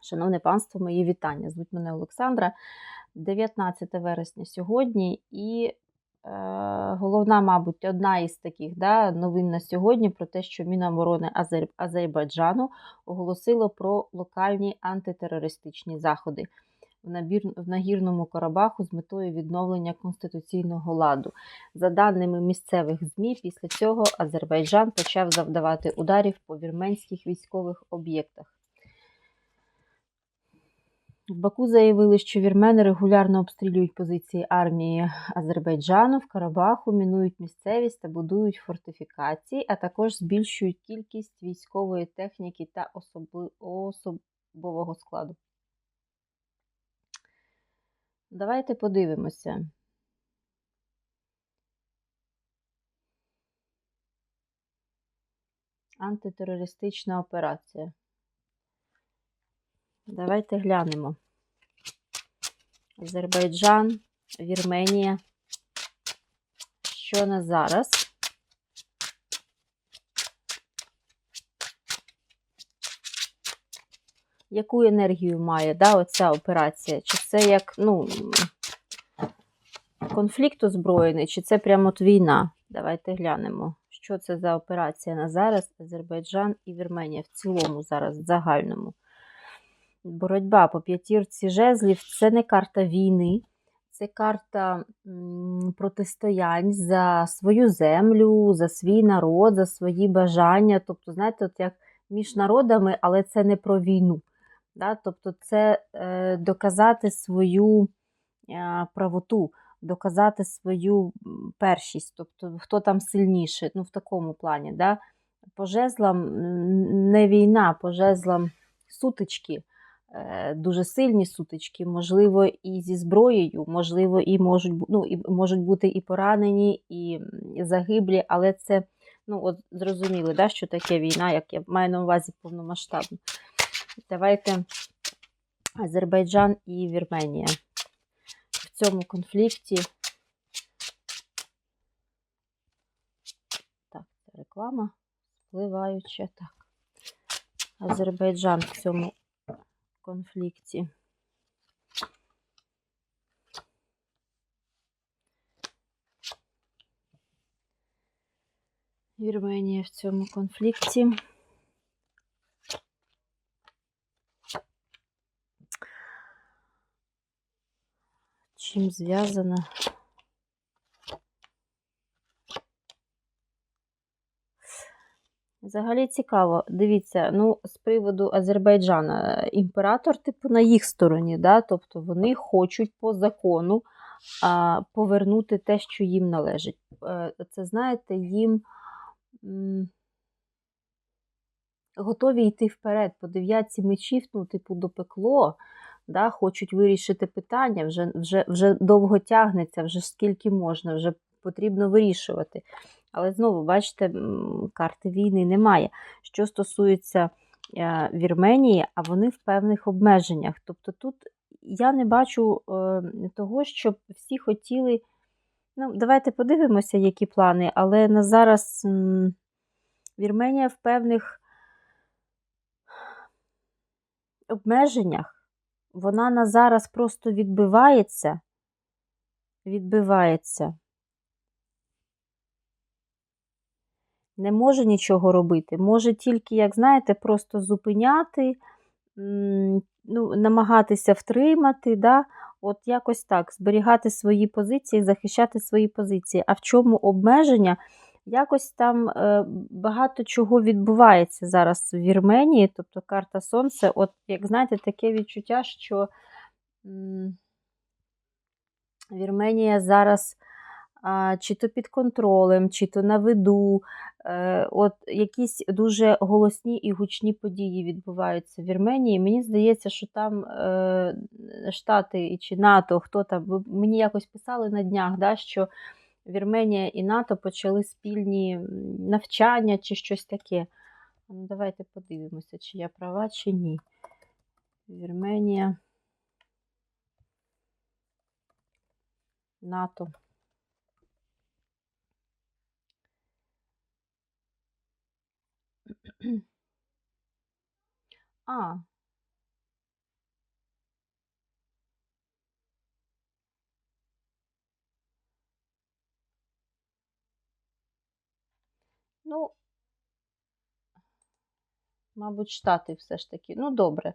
Шановне панство, мої вітання. Звуть мене Олександра. 19 вересня сьогодні, і е, головна, мабуть, одна із таких да, новин на сьогодні про те, що Міноборони Азер... Азербайджану оголосило про локальні антитерористичні заходи в, набір... в нагірному Карабаху з метою відновлення конституційного ладу. За даними місцевих ЗМІ, після цього Азербайджан почав завдавати ударів по вірменських військових об'єктах. В Баку заявили, що вірмени регулярно обстрілюють позиції армії Азербайджану в Карабаху, мінують місцевість та будують фортифікації, а також збільшують кількість військової техніки та особового складу. Давайте подивимося. Антитерористична операція. Давайте глянемо. Азербайджан, Вірменія. Що на зараз? Яку енергію має да, оця операція? Чи це як ну, конфлікт озброєний, чи це прямо от війна? Давайте глянемо, що це за операція на зараз, Азербайджан і Вірменія в цілому зараз, в загальному. Боротьба по п'ятірці жезлів це не карта війни, це карта протистоянь за свою землю, за свій народ, за свої бажання. Тобто, знаєте, от як між народами, але це не про війну. Да? Тобто, це е, доказати свою е, правоту, доказати свою першість, тобто хто там сильніший, ну в такому плані. Да? По жезлам не війна, по жезлам сутички. Дуже сильні сутички, можливо, і зі зброєю, можливо, і можуть ну, і можуть бути і поранені, і загиблі, але це ну, от зрозуміли, да, що таке війна, як я маю на увазі повномасштабну. Давайте Азербайджан і Вірменія. В цьому конфлікті. Так, реклама впливаюча. Так. Азербайджан в цьому конфлікті. Вірменія в цьому конфлікті. Чим зв'язана? Взагалі цікаво, дивіться, ну, з приводу Азербайджана, імператор, типу, на їх стороні, да? тобто вони хочуть по закону а, повернути те, що їм належить. Е, це, знаєте, їм готові йти вперед. По дев'ятці мечів, ну, типу, допекло, да? хочуть вирішити питання, вже, вже, вже довго тягнеться, вже скільки можна, вже потрібно вирішувати. Але знову, бачите, карти війни немає. Що стосується е, Вірменії, а вони в певних обмеженнях. Тобто тут я не бачу е, того, щоб всі хотіли. Ну, Давайте подивимося, які плани, але на зараз Вірменія в певних обмеженнях, вона на зараз просто відбивається, відбивається. Не може нічого робити. Може тільки, як знаєте, просто зупиняти, ну, намагатися втримати, да? от якось так, зберігати свої позиції, захищати свої позиції. А в чому обмеження? Якось там е, багато чого відбувається зараз в Вірменії, тобто карта Сонце, от, як знаєте, таке відчуття, що Вірменія зараз чи то під контролем, чи то на виду. Е, от Якісь дуже голосні і гучні події відбуваються в Вірменії. Мені здається, що там е, Штати чи НАТО, хто там, мені якось писали на днях, да, що Вірменія і НАТО почали спільні навчання чи щось таке. Ну, Давайте подивимося, чи я права, чи ні. Вірменія. НАТО. А. Ну, мабуть, штати все ж таки. Ну, добре.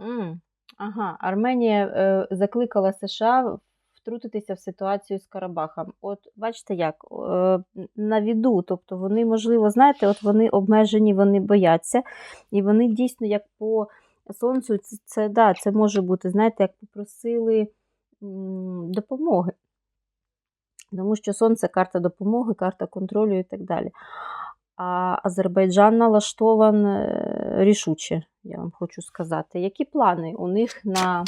М. Ага, Арменія е, закликала США втрутитися в ситуацію з Карабахом. От бачите як, е, на віду, тобто вони, можливо, знаєте, от вони обмежені, вони бояться, і вони дійсно, як по сонцю, це, це, да, це може бути, знаєте, як попросили м, допомоги. Тому що сонце карта допомоги, карта контролю і так далі. А Азербайджан налаштован е, рішуче, я вам хочу сказати. Які плани у них на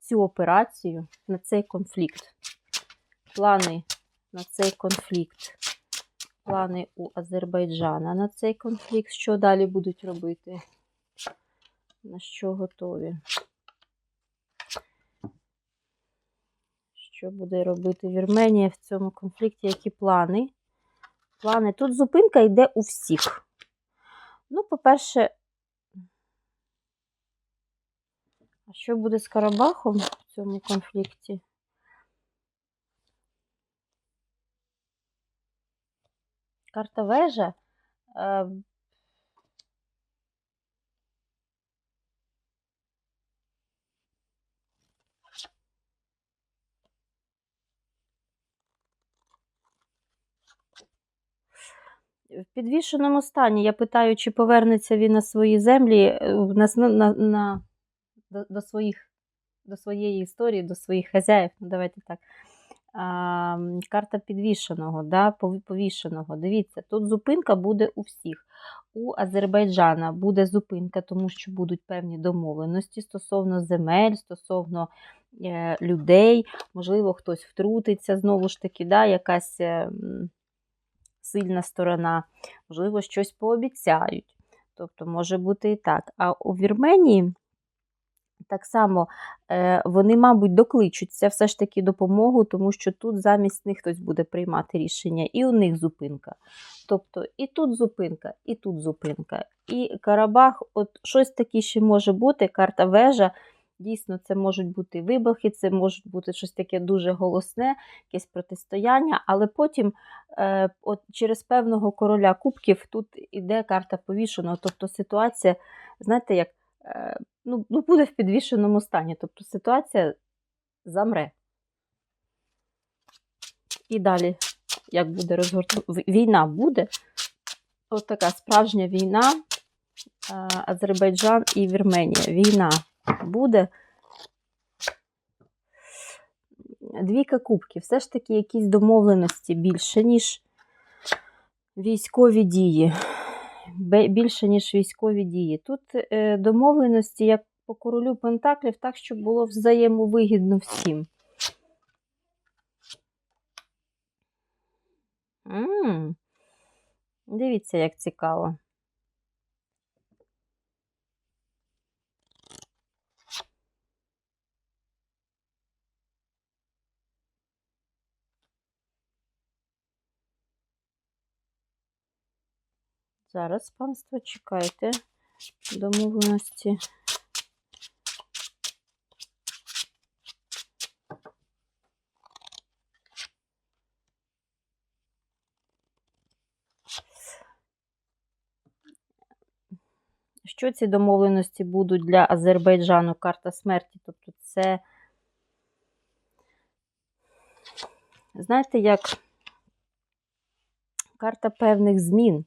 цю операцію, на цей конфлікт? Плани на цей конфлікт. Плани у Азербайджана на цей конфлікт. Що далі будуть робити? На що готові? Що буде робити Вірменія в цьому конфлікті? Які плани? Плани. Тут зупинка йде у всіх. Ну, по-перше, а що буде з Карабахом в цьому конфлікті? Карта вежа. В підвішеному стані я питаю, чи повернеться він на свої землі, е, на, на, на, до, до, своїх, до своєї історії, до своїх хазяїв. Ну, давайте так. А, карта підвішеного, да, повішеного. Дивіться, тут зупинка буде у всіх. У Азербайджана буде зупинка, тому що будуть певні домовленості стосовно земель, стосовно е, людей, можливо, хтось втрутиться, знову ж таки, да, якась. Е, сильна сторона, можливо, щось пообіцяють. Тобто, може бути і так. А у Вірменії так само е, вони, мабуть, докличуться все ж таки допомогу, тому що тут замість них хтось буде приймати рішення, і у них зупинка. Тобто і тут зупинка, і тут зупинка. І Карабах, от щось таке ще може бути, карта вежа. Дійсно, це можуть бути вибухи, це може бути щось таке дуже голосне, якесь протистояння, але потім е, от через певного короля кубків тут іде карта повішеного. Тобто ситуація, знаєте, як е, ну, ну, буде в підвішеному стані. Тобто ситуація замре. І далі, як буде розгорту... війна буде, от така справжня війна, е, Азербайджан і Вірменія. Війна буде. Двійка кубків. Все ж таки якісь домовленості більше, ніж військові дії. Більше, ніж військові дії. Тут е, домовленості, як по королю Пентаклів, так, щоб було взаємовигідно всім. М -м -м. Дивіться, як цікаво. Зараз, панство, чекайте домовленості. Що ці домовленості будуть для Азербайджану карта смерті? Тобто це, знаєте, як карта певних змін,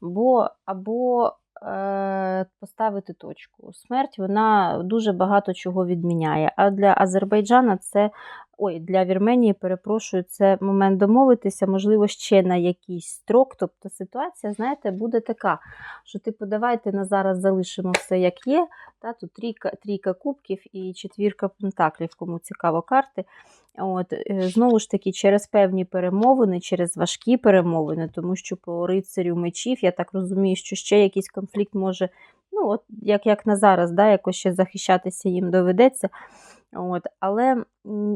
бо або е, поставити точку. Смерть вона дуже багато чого відміняє. А для Азербайджана це, ой, для Вірменії, перепрошую, це момент домовитися, можливо, ще на якийсь строк. Тобто ситуація, знаєте, буде така, що типу, давайте на зараз залишимо все як є. Та, Тут трійка, трійка кубків і четвірка пентаклів, кому цікаво карти. От, е, Знову ж таки, через певні перемовини, через важкі перемовини, тому що по рицарю мечів, я так розумію, що ще якийсь конфлікт може, ну, от як як на зараз, да, якось ще захищатися їм доведеться. От, але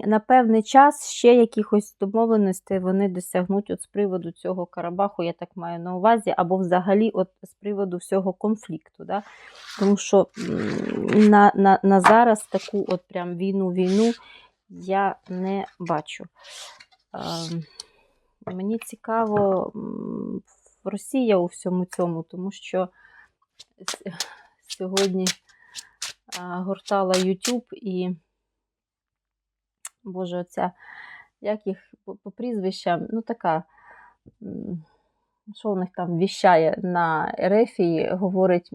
на певний час ще якихось домовленостей вони досягнуть от з приводу цього Карабаху, я так маю на увазі, або взагалі от з приводу всього конфлікту. Да? Тому що на, на, на зараз таку от прям війну-війну я не бачу. Ем, Мені цікаво Росія у всьому цьому, тому що сьогодні а, гортала YouTube і, Боже, оця, як їх по, прізвищам, ну така, що у них там віщає на Ерефії, говорить,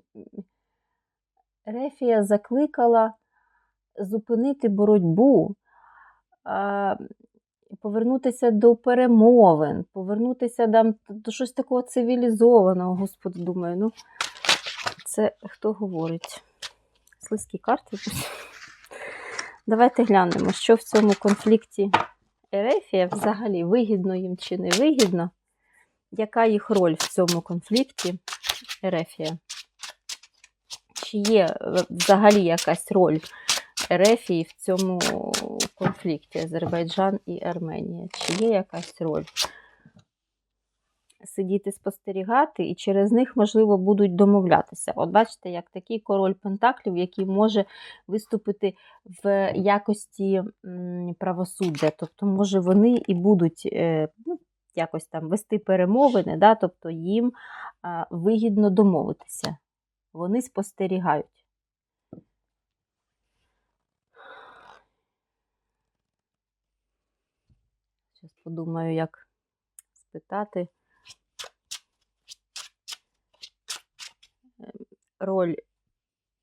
Ерефія закликала зупинити боротьбу, повернутися до перемовин, повернутися до, до щось такого цивілізованого, господи, думаю, ну, це хто говорить? Слизькі карти? Давайте глянемо, що в цьому конфлікті Ерефія взагалі вигідно їм чи не вигідно, яка їх роль в цьому конфлікті Ерефія? Чи є е, взагалі якась роль Ерефії в цьому конфлікті Азербайджан і Арменія? Чи є якась роль? Сидіти спостерігати, і через них, можливо, будуть домовлятися. От бачите, як такий король Пентаклів, який може виступити в якості правосуддя. Тобто, може, вони і будуть е, ну, якось там вести перемовини, да? тобто їм вигідно домовитися. Вони спостерігають. Зараз подумаю, як спитати. Ем, Роль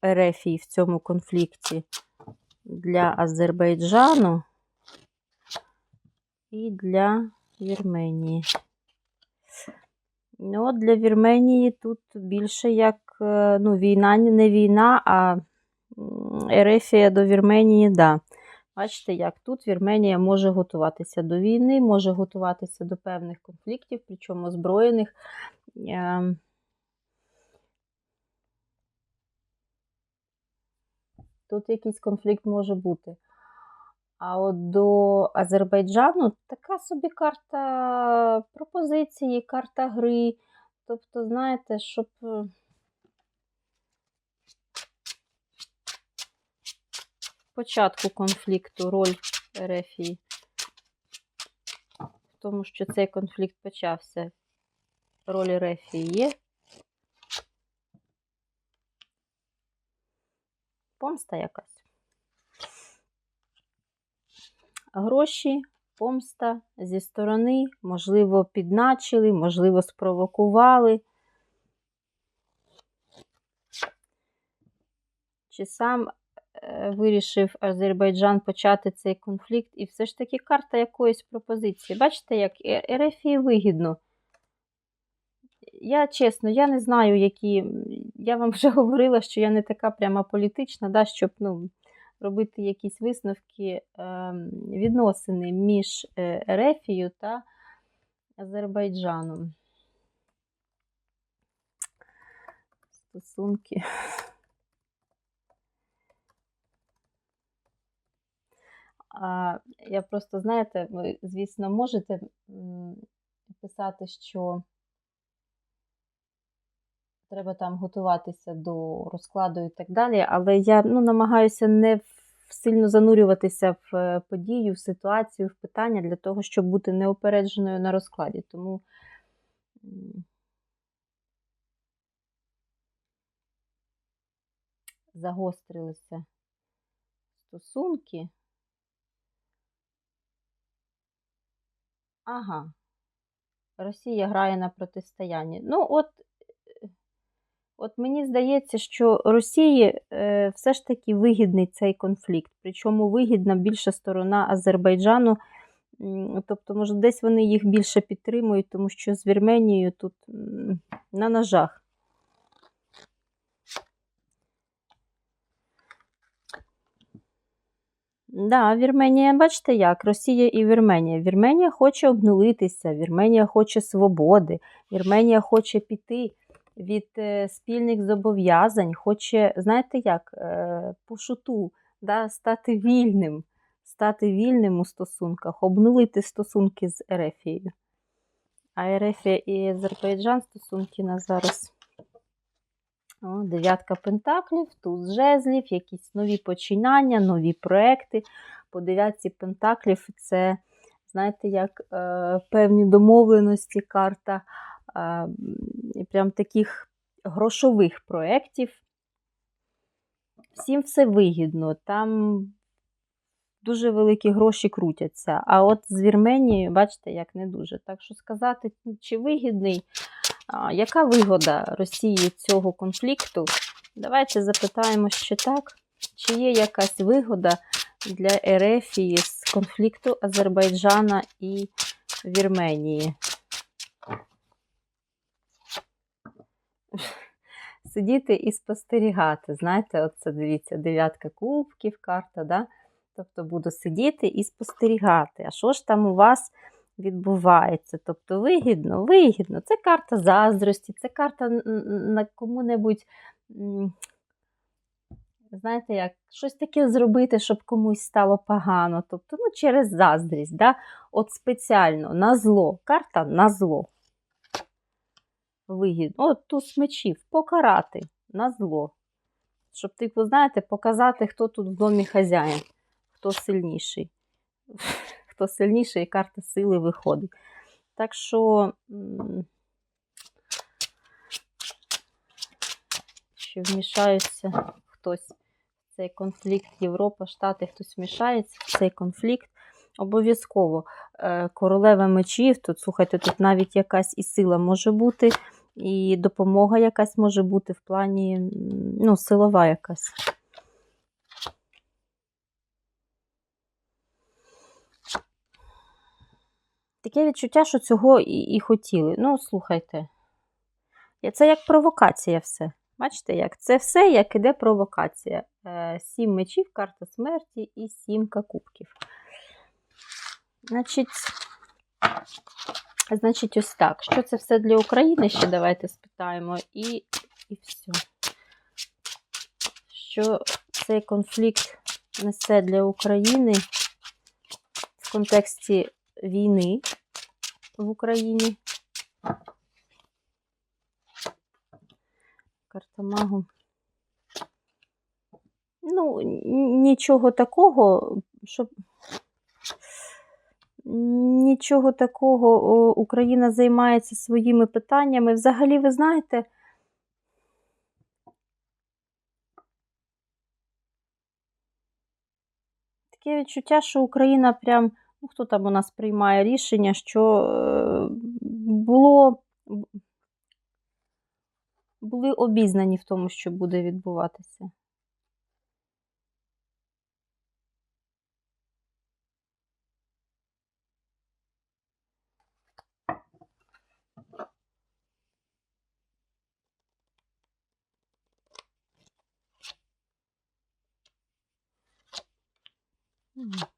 Ерефії в цьому конфлікті для Азербайджану і для Вірменії. Ну, для Вірменії тут більше як е, ну, війна, не війна, а Ерефія до Вірменії, да. Бачите, як тут Вірменія може готуватися до війни, може готуватися до певних конфліктів, причому озброєних. Ем, Тут якийсь конфлікт може бути. А от до Азербайджану така собі карта пропозиції, карта гри. Тобто, знаєте, щоб початку конфлікту роль Ерефії. В тому, що цей конфлікт почався. Роль Ерефії є. Помста якась. Гроші, помста зі сторони, можливо, підначили, можливо, спровокували. Чи сам вирішив Азербайджан почати цей конфлікт, і все ж таки карта якоїсь пропозиції. Бачите, як Е- Ерефії вигідно. Я чесно, я не знаю, які. Я вам вже говорила, що я не така прямо політична, да, щоб ну, робити якісь висновки е, відносини між е, Ерефією та Азербайджаном. Стосунки. А, я просто, знаєте, ви, звісно, можете писати, що треба там готуватися до розкладу і так далі, але я ну, намагаюся не сильно занурюватися в е, подію, в ситуацію, в питання для того, щоб бути неопередженою на розкладі. Тому загострилися стосунки. Ага. Росія грає на протистоянні. Ну, от, от мені здається, що Росії е, все ж таки вигідний цей конфлікт. Причому вигідна більша сторона Азербайджану. Тобто, може, десь вони їх більше підтримують, тому що з Вірменією тут на ножах. Да, Вірменія, бачите як, Росія і Вірменія. Вірменія хоче обнулитися, Вірменія хоче свободи, Вірменія хоче піти від е, спільних зобов'язань, хоче, знаєте як, е, по шуту да, стати вільним, стати вільним у стосунках, обнулити стосунки з Ерефією. А Ерефія і Азербайджан стосунки на зараз. О, дев'ятка пентаклів, туз жезлів, якісь нові починання, нові проекти. По дев'ятці пентаклів це, знаєте, як е, певні домовленості, карта е, прям таких грошових проєктів. Всім все вигідно. Там дуже великі гроші крутяться. А от з Вірменією, бачите, як не дуже. Так що сказати, чи вигідний, яка вигода Росії цього конфлікту? Давайте запитаємо ще так. Чи є якась вигода для Ерефії з конфлікту Азербайджана і Вірменії? Сидіти і спостерігати. Знаєте, оце дивіться, дев'ятка кубків, карта, да? Тобто буду сидіти і спостерігати. А що ж там у вас відбувається? Тобто вигідно, вигідно. Це карта заздрості, це карта на кому-небудь, знаєте, як, щось таке зробити, щоб комусь стало погано. Тобто, ну, через заздрість. Да? От спеціально на зло. Карта на зло. Вигідно. От туз мечів, покарати на зло. Щоб, типу, знаєте, показати, хто тут в домі хазяїн хто сильніший. Хто сильніший, і карта сили виходить. Так що, що вмішаються хтось в цей конфлікт Європа, Штати, хтось вмішається в цей конфлікт. Обов'язково Е, королева мечів, тут, слухайте, тут навіть якась і сила може бути, і допомога якась може бути в плані, ну, силова якась. Таке відчуття, що цього і, і хотіли. Ну, слухайте. Це як провокація все. Бачите, як? Це все, як іде провокація. Е, Сім мечів, карта смерті і сімка кубків. Значить, значить, ось так. Що це все для України? Ще давайте спитаємо. І, і все. Що цей конфлікт несе для України в контексті війни в Україні. Карта магу. Ну, нічого такого, щоб. Нічого такого. Україна займається своїми питаннями. Взагалі, ви знаєте, таке відчуття, що Україна прям, ну хто там у нас приймає рішення, що е, було, були обізнані в тому, що буде відбуватися. М.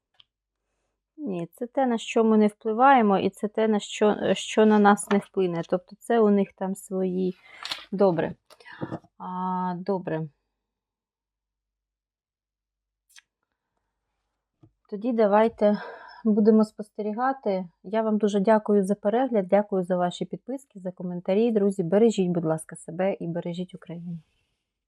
Це те, на що ми не впливаємо, і це те, на що, що на нас не вплине. Тобто це у них там свої. Добре. А, добре. Тоді давайте будемо спостерігати. Я вам дуже дякую за перегляд, дякую за ваші підписки, за коментарі. Друзі, бережіть, будь ласка, себе і бережіть Україну.